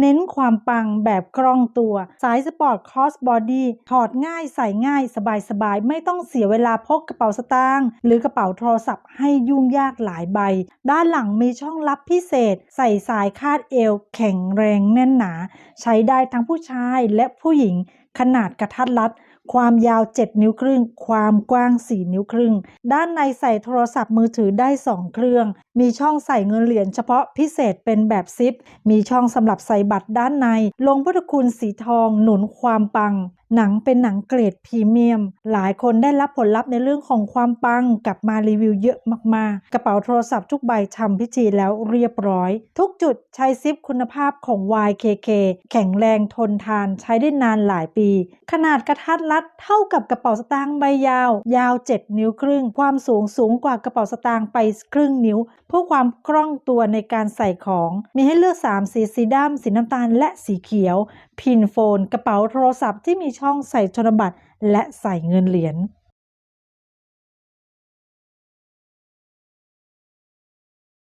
เน้นความปังแบบคล่องตัว สายสปอร์ตคอสบอดี้ถอดง่ายใส่ง่ายสบายๆ ไม่ต้องเสียเวลาพกกระเป๋าสตางค์หรือกระเป๋าโทรศัพท์ให้ยุ่งยากหลายใบ ด้านหลังมีช่องลับพิเศษ ใส่สายคาดเอว แข็งแรงแน่นหนา ใช้ได้ทั้งผู้ชายและผู้หญิงขนาดกระทัดรัด ความยาว 7 นิ้วครึ่ง ความกว้าง 4 นิ้วครึ่ง ด้านในใส่โทรศัพท์มือถือได้ 2 เครื่อง มีช่องใส่เงินเหรียญเฉพาะพิเศษเป็นแบบซิป มีช่องสำหรับใส่บัตรด้านใน ลงพุทธคุณสีทองหนุนความปัง หนังเป็นหนังเกรดพรีเมียม หลายคนได้รับผลลัพธ์ในเรื่องของความปังกลับมารีวิวเยอะมากๆ กระเป๋าโทรศัพท์ทุกใบทำพิธีแล้วเรียบร้อย ทุกจุดใช้ซิปคุณภาพของ YKK แข็งแรงทนทานใช้ได้นานหลายปี ขนาดกระทัดรัดเท่ากับกระเป๋าสตางค์ใบยาว ยาว 7 นิ้วครึ่ง ความสูงสูงกว่ากระเป๋าสตางค์ไปครึ่งนิ้ว เพื่อความคล่องตัวในการใส่ของ มีให้เลือก 3 สีสีดำสีน้ำตาลและสีเขียว พินโฟน กระเป๋าโทรศัพท์ที่มีช่องใส่ธนบัตรและใส่เงินเหรียญ